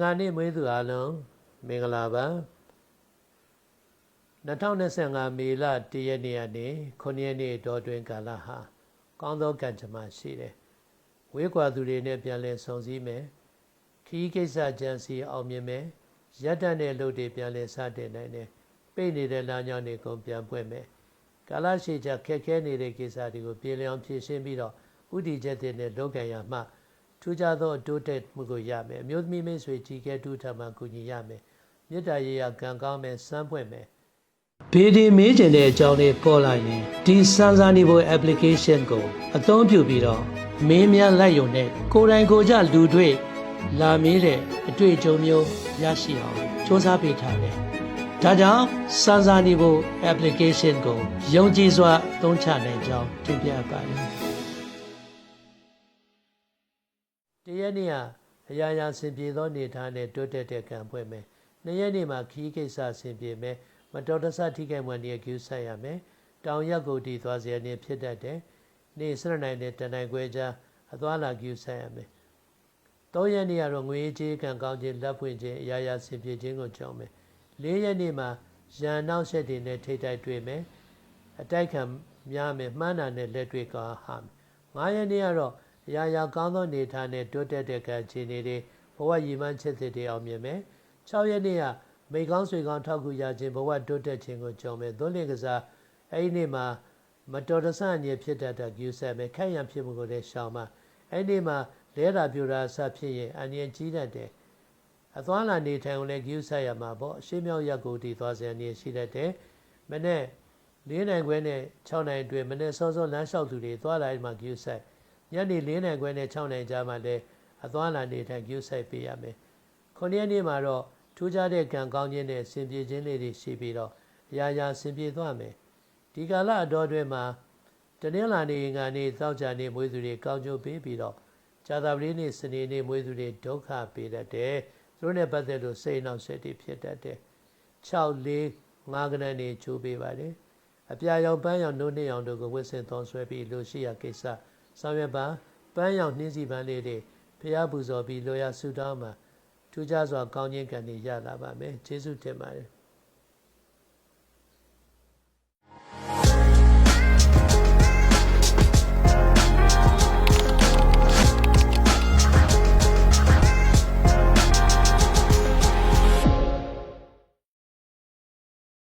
ငါနေ့မွေးသူအားလုံးမင်္ဂလာပါ2025မေလ1ရက်နေ့ကနေ9ရက်နေ့တောတွင်ကာလဟာကောင်းသောကံကြမ္မာရှိတယ်ဝေးကွာသူတွေနဲ့ပြန်လည်ဆုံစည်းမယ်ခီးကိစ္စကြံစီအောင်မြင်မယ်ရက်တတ်တဲ့လုပ်တွေပြန်လည်စတင်နိုင်တယ်ပိတ်နေတဲ့လမ်းကြောင်းတွေကုန်ပြန်ပွင့်မယ်ကာလရှိကြခက်ခဲနေတဲ့ကိစ္စတွေကိုပြေလည်အောင်ဖြေရှင်းပြီးတော့ဥတီချက်တွေနဲ့လုပ်ကံရမှ ထူးခြားသောအတိုးတက်မှုကိုရမယ်အမျိုးသမီးမိတ်ဆွေကြီးကဲတူထမှကူညီရမယ်မေတ္တာရေးရကံကောင်းမယ်စမ်းပွင့်မယ်ဘေဒီမေးကျင်တဲ့အကြောင်းလေးပေါ်လာရင်ဒီစမ်းစာနေဖို့ application ကို အသုံးပြုပြီးတော့မင်းများလိုက်ရုံနဲ့ကိုယ်တိုင်ကိုယ်ကြလူတွေ့လာမေးတဲ့အတွေ့အကြုံမျိုးရရှိအောင်စ조사ပေးထားတယ်ဒါကြောင့်စမ်းစာနေဖို့ application ကိုယုံကြည်စွာအသုံးချနိုင်ကြောင်းတင်ပြပါတယ် တရက်နေ့ဟာအရာရာဆင်ပြေသောနေထားနဲ့တိုးတက်တဲ့ကံပွဲမယ်နှစ်ရက်နေ့မှာခီးကိစ္စဆင်ပြေမယ်မတော်တဆထိခိုက်မှနေကျူးဆက်ရမယ်တောင်ရက်ကိုတည်သွားစေနေဖြစ်တတ်တယ်နေ့စရနိုင်တဲ့တန်တိုင်းခွဲကြားအသွားလာကျူးဆက်ရမယ်၃ရက်နေ့ကတော့ငွေကြေးကံကောင်းခြင်းလက်ဖွင့်ခြင်းအရာရာဆင်ပြေခြင်းကိုကြောင်းမယ်၄ရက်နေ့မှာရန်နောက်ဆက်တွေနဲ့ထိတိုက်တွေ့မယ်အတိုက်ခံများမယ်မှန်းတာနဲ့လက်တွေ့ကာဟာမယ်၅ရက်နေ့ကတော့ အရာရာကောင်းသောနေထားနဲ့တိုးတက်တဲ့ကံခြေနေတွေဘဝရည်မှန်းချက်တွေအောင်မြင်မယ်6ရက်နေ့ကမိကောင်းဆွေကောင်းထောက်ကူရခြင်းဘဝတိုးတက်ခြင်းကိုကြုံမယ်သွန်လင်ကစားအဲ့ဒီနေ့မှာမတော်တဆအငြိဖြစ်တတ်တဲ့ယူဆက်မယ်ခက်ရံဖြစ်မှုကိုလည်းရှောင်မှာအဲ့ဒီနေ့မှာလဲတာပြူတာဆဖြစ်ရင်အငြိကြီးတတ်တယ်အသွားလာနေထိုင်ကိုလည်းဂယူဆက်ရမှာပေါ့အရှိမြောက်ရက်ကိုတည်သွားစရာနေရှိတတ်တယ်မနေ့၄နိုင်ခွဲနဲ့6နိုင်အတွင်းမနေ့စောစောလမ်းလျှောက်သူတွေသွားလာမှဂယူဆက် ညနေ၄နိုင်ခွဲနဲ့6နိုင်ကြားမှာလည်းအသွားလာနေထိုင်ဂယူဆက်ပေးရမယ်ခုနှစ်ရက်နေ့မှာတော့ထူးခြားတဲ့ကံကောင်းခြင်းနဲ့ဆင်ပြေခြင်းလေးတွေရှိပြီးတော့အရာရာဆင်ပြေသွားမယ်ဒီကာလအတော်အတွင်းမှာတနင်္လာနေ့ငါနေ့သောကြာနေ့မွေးသူတွေကောင်းကျိုးပေးပြီးတော့ဇာတာပတိနေ့စနေနေ့မွေးသူတွေဒုက္ခပေးတတ်တယ်သူတို့နဲ့ပတ်သက်လို့စိတ်နှောက်ယှက်တွေဖြစ်တတ်တယ်6လေး5ကနန်းနေချိုးပေးပါတယ်အပြာရောင်ပန်းရောင်နှုတ်နှစ်ရောင်တို့ကိုဝစ်စင်သွန်ဆွဲပြီးလို့ရှိရကိစ္စ ဆောင်ရွက်ပါပန်းရောင်နှင်းစီပန်းလေးတွေဖျားပူဇော်ပြီးလိုရဆူတောင်းမှာထူးခြားစွာကောင်းခြင်းကံတွေရလာပါမယ်ကျေးဇူးတင်ပါတယ်